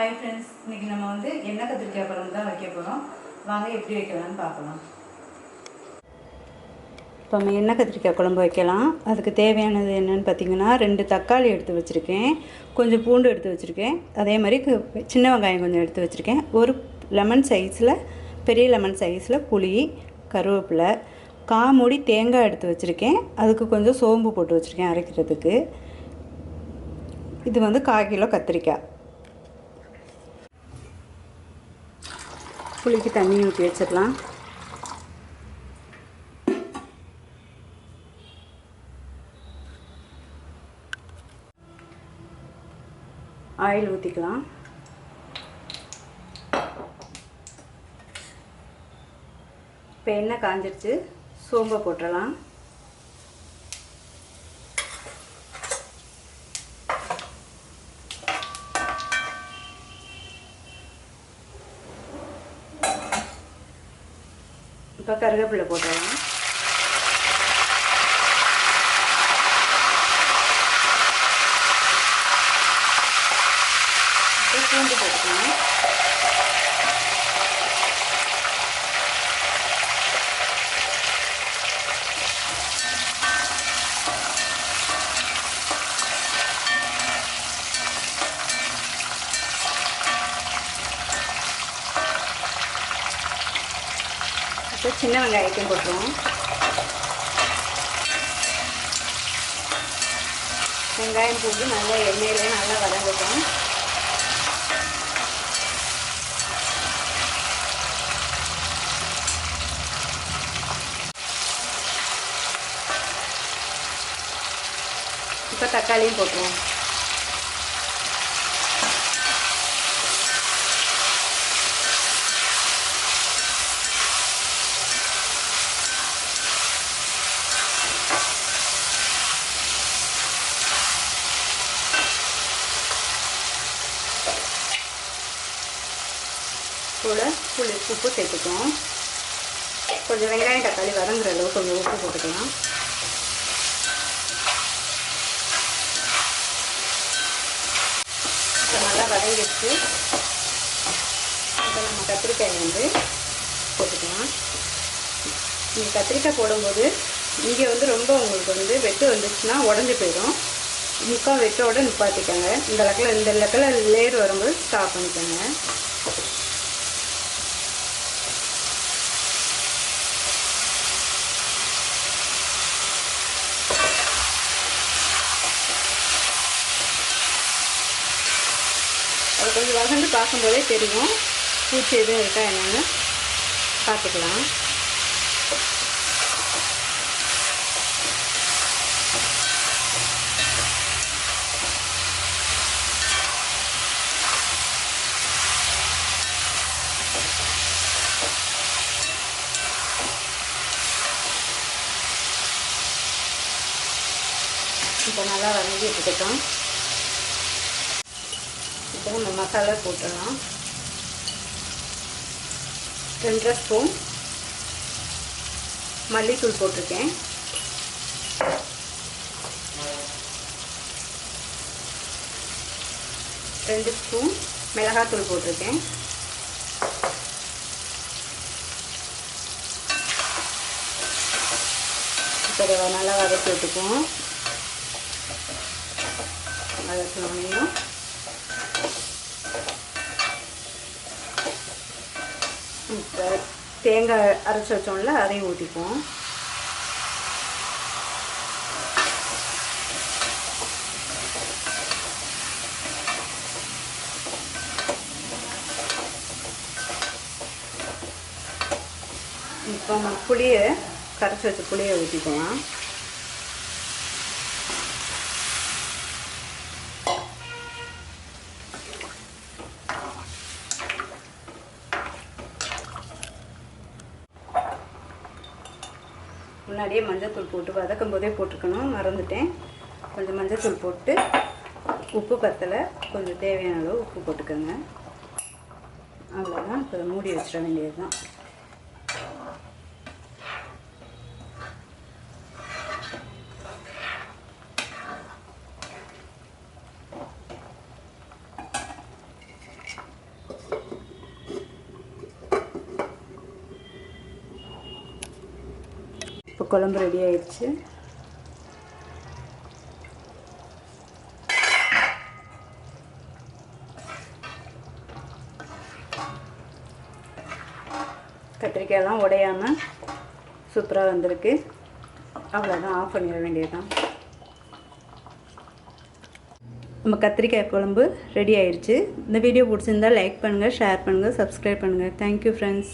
Hi friends இன்றைக்கி நம்ம வந்து எண்ணெய் கத்திரிக்காய் குழம்பு தான் வைக்க போகிறோம் வாங்க எப்படி வைக்கலாம்னு பார்க்கலாம். இப்போ நம்ம எண்ணெய் கத்திரிக்காய் குழம்பு வைக்கலாம். அதுக்கு தேவையானது என்னென்னு பார்த்தீங்கன்னா ரெண்டு தக்காளி எடுத்து வச்சுருக்கேன். கொஞ்சம் பூண்டு எடுத்து வச்சுருக்கேன். அதே மாதிரி சின்ன வெங்காயம் கொஞ்சம் எடுத்து வச்சுருக்கேன். ஒரு லெமன் சைஸில் பெரிய லெமன் சைஸில் புளி கருவேப்பிலை காமூடி தேங்காய் எடுத்து வச்சுருக்கேன். அதுக்கு கொஞ்சம் சோம்பு போட்டு வச்சுருக்கேன் அரைக்கிறதுக்கு. இது வந்து கால் கிலோ கத்திரிக்காய். புளிக்கு தண்ணி ஊற்றி வச்சிடலாம். ஆயில் ஊற்றிக்கலாம் இப்போ எண்ணெய் காஞ்சிருச்சு சோம்பை போட்டுடலாம். இப்போ கருவேப்பிலை போட்டுடலாம். பூண்டு போட்டுக்கலாம். இப்போ சின்ன வெங்காயத்தையும் போட்டுருவோம். வெங்காயம் போட்டு நல்லா எண்ணெயிலே நல்லா வதங்கட்டும். இப்போ தக்காளியும் போட்டுருவோம். கூட புளி உப்பு சேர்த்துக்குவோம். கொஞ்சம் வெங்காயம் தக்காளி வதங்குற அளவுக்கு கொஞ்சம் உப்பு போட்டுக்கலாம். இப்போ நல்லா வதங்கிடுச்சு. இப்போ நம்ம கத்திரிக்காய் வந்து போட்டுக்கலாம். நீங்கள் கத்திரிக்காய் போடும்போது இங்கே வந்து ரொம்ப உங்களுக்கு வந்து வெட்டு வந்துச்சுன்னா உடஞ்சி போயிடும். முக்கால் வெட்டோட நிப்பாட்டிக்கோங்க. இந்த லக்கில் இந்த லக்கில் லேயர் வரும்போது ஸ்டாப் பண்ணிக்கோங்க. அது கொஞ்சம் வசந்து பார்க்கும்போதே தெரியும். பூச்சி எதுவும் இருக்கா என்னென்னு. பார்த்துக்கலாம். இப்போ நல்லா வதங்கி எடுத்துக்கிட்டோம் இப்போ நம்ம மசாலா போட்டுடலாம். ரெண்டரை ஸ்பூன் மல்லித்தூள் போட்டிருக்கேன். ரெண்டு ஸ்பூன் மிளகாத்தூள் போட்டிருக்கேன். இப்போ நல்லா வதக்கி விட்டுக்குவோம். வதக்கணும் தேங்காய் அரைச்சி வச்சோம்ல அதையும் ஊற்றிப்போம் இப்போ புளியை கரைச்சி வச்ச புளியை ஊற்றிக்கலாம் முன்னாடியே மஞ்சத்தூள் போட்டு வதக்கும் போதே போட்டுக்கணும். மறந்துட்டேன். கொஞ்சம் மஞ்சத்தூள் போட்டு உப்பு பத்தலை. கொஞ்சம் தேவையான அளவு உப்பு போட்டுக்கோங்க. அவ்வளோதான் இப்போ மூடி வச்சிட வேண்டியது தான் குழம்பு ரெடி ஆயிடுச்சு. கத்திரிக்காயெல்லாம் உடையாமல் சூப்பராக வந்திருக்கு. அவ்வளோதான் ஆஃப் பண்ணிட வேண்டியதுதான். நம்ம கத்திரிக்காய் குழம்பு ரெடி ஆயிடுச்சு. இந்த வீடியோ பிடிச்சிருந்தா லைக் பண்ணுங்கள் ஷேர் பண்ணுங்கள் சப்ஸ்கிரைப் பண்ணுங்கள் தேங்க்யூ ஃப்ரெண்ட்ஸ்